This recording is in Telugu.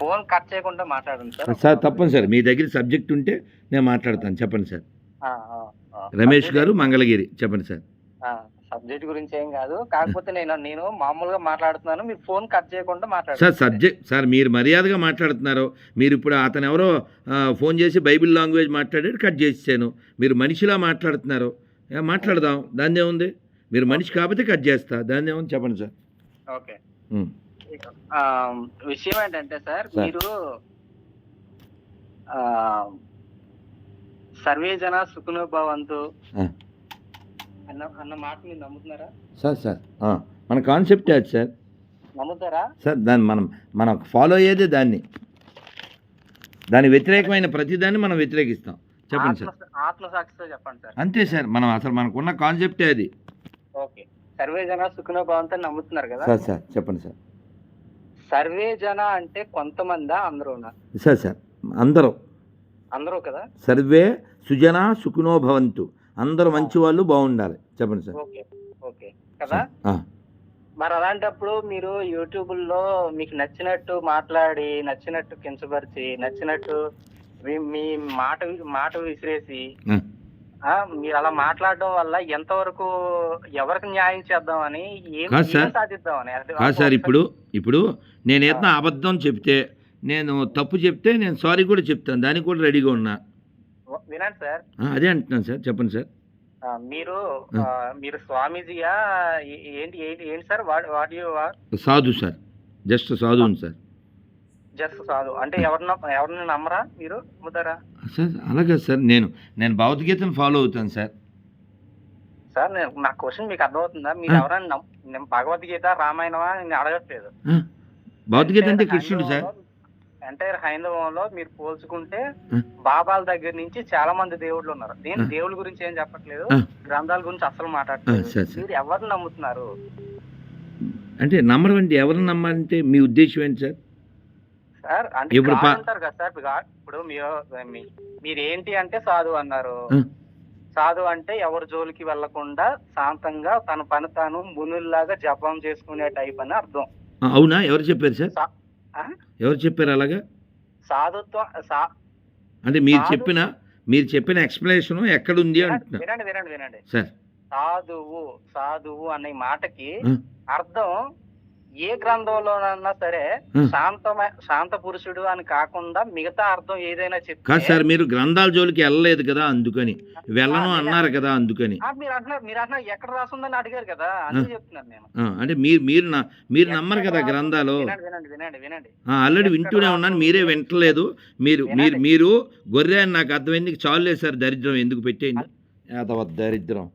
ఫోన్ కట్ చేయకుండా మాట్లాడండి సార్. సార్ తప్పనిసరి మీ దగ్గర సబ్జెక్ట్ ఉంటే నేను మాట్లాడతాను. చెప్పండి సార్. రమేష్ గారు మంగళగిరి. చెప్పండి సార్. సబ్జెక్ట్ గురించి ఏం కాదు. కాకపోతే నేను నేను మామూలుగా మాట్లాడుతున్నాను. మీరు ఫోన్ కట్ చేయకుండా మాట్లాడండి సార్ సబ్జెక్ట్ సార్ మీరు మర్యాదగా మాట్లాడుతున్నారు. మీరు ఇప్పుడు అతను ఎవరో ఫోన్ చేసి బైబిల్ లాంగ్వేజ్ మాట్లాడాడు కట్ చేసాను మీరు మనిషిలా మాట్లాడుతున్నారు. మాట్లాడదాం. దాన్ని ఏముంది? మీరు మనిషి కాకపోతే కట్ చేస్తా. దాన్ని ఏముంది? చెప్పండి సార్. ఓకే. విషయం ఏంటంటే సార్. మీరు సర్వే జన సుఖనో భవంతు ఆ. అన్న అన్న మాట మీరు నమ్ముతున్నారా? సార్ సార్ మన కాన్సెప్ట్ అది సార్. నమ్ముతారా? సార్ దాన్ని మనం మనం ఫాలో అయ్యేదే దాన్ని. దాని వ్యతిరేకమైన ప్రతిదాన్ని మనం వ్యతిరేకిస్తాం. చెప్పండి సార్. ఆత్మ ఆత్మసాక్షితో చెప్పండి సార్. అంతే సార్ మనం అసలు మనకున్న కాన్సెప్టే అది. ఓకే. సర్వే జన సుఖనో భవంతు అని నమ్ముతున్నారు కదా? సార్ సార్ చెప్పండి సార్. సర్వే జన అంటే కొంతమందా? అందరూ సార్ సార్ అందరూ. అందరూ కదా? సర్వే సుజన సుఖినో భవంతు. అందరూ మంచి వాళ్ళు బాగుండాలి. చెప్పండి సార్. Okay okay. కదా? మరి అలాంటప్పుడు మీరు యూట్యూబ్లో మీకు నచ్చినట్టు మాట్లాడి నచ్చినట్టు కించపరిచి నచ్చినట్టు మీ- మాట మాట విసిరేసి మీరు అలా మాట్లాడడం వల్ల ఎంతవరకు ఎవరికి న్యాయం చేద్దామని ఏం. ఏం సాధిద్దామని? సార్ ఇప్పుడు ఇప్పుడు నేను ఏదైనా అబద్ధం చెప్తే నేను తప్పు చెప్తే నేను సారీ కూడా చెప్తాను. దానికి కూడా రెడీగా ఉన్నా. వినండి సార్. అదే అంటున్నాను సార్. చెప్పండి సార్. మీరు మీరు స్వామీజీయా? ఏంటి ఏంటి ఏంటి sir? You sadhu sir. Just సాధువుని sir. Just కాదు అంటే ఎవరిన ఎవరిని నమ్మరా మీరు? నమ్ముతారా? సార్ అలాగే సార్ నేను నేను భగవద్గీతను ఫాలో అవుతాను సార్. సార్ నేను నా క్వశ్చన్ మీకు అర్థమవుతుందా? మీరు. ఎవరైనా నమ్- నేను భగవద్గీత రామాయణమా నేను అడగట్లేదు. భగవద్గీత అంటే కృష్ణుడు సార్. ఎంటైర్ హైందవంలో మీరు పోల్చుకుంటే. బాబాల దగ్గర నుంచి చాలా మంది దేవుళ్ళు ఉన్నారు. నేను. దేవుళ్ళ గురించి ఏం చెప్పట్లేదు. గ్రంథాల గురించి అసలు మాట్లాడట్లేదు. మీరు ఎవరిని నమ్ముతున్నారు? అంటే నమ్మడం అంటే ఎవరిని నమ్మాలంటే మీ ఉద్దేశం ఏంటి సార్? సార్ అంటే ఇప్పుడు పా- ఉంటారు కదా సార్ God- ఇప్పుడు మీరు మీ- మీరు ఏంటి అంటే సాధు అన్నారు ఆ. సాధు అంటే ఎవరి జోలికి వెళ్ళకుండా శాంతంగా తన పని తాను మునుల్లాగా జపం చేసుకునే టైప్ అని అర్థం ఆ, అవునా ఎవరు చెప్పారు సార్ సా- ఆ? ఎవరు చెప్పారు అలాగా సాధుత్వం సా- అంటే మీరు కాదు. చెప్పిన మీరు చెప్పిన ఎక్స్ప్లెనేషన్ ఎక్కడుంది అంటున్నా వినండి వినండి వినండి సార్ సాధువు సాధువు అనే మాటకి ఆ. అర్థం ఏ గ్రంథంలోనన్నా సరే. శాంతమ శాంత పురుషుడు అని కాకుండా మిగతా అర్థం ఏదైనా చెప్తే కాదు సార్ మీరు గ్రంథాల జోలికి వెళ్ళలేదు కదా అందుకని. వెళ్ళను అన్నారు కదా అందుకని. ఆ, మీరు అంటున్నారు మీరు అంటున్నారు ఎక్కడ రాస్తుందని అడిగారు కదా అందుకే చెప్తున్నాను నేను. అంటే మీరు మీరు నా- మీరు నమ్మరు కదా గ్రంథాలు. వినండి వినండి వినండి వినండి. ఆల్రెడీ వింటూనే ఉన్నాను? మీరే వింటలేదు. మీరు మీరు. మీరు గొర్రె అని నాకు అర్థమైంది చాలు లేదు సార్ దరిద్రం ఎందుకు పెట్టేయండి? యాదవ దరిద్రం.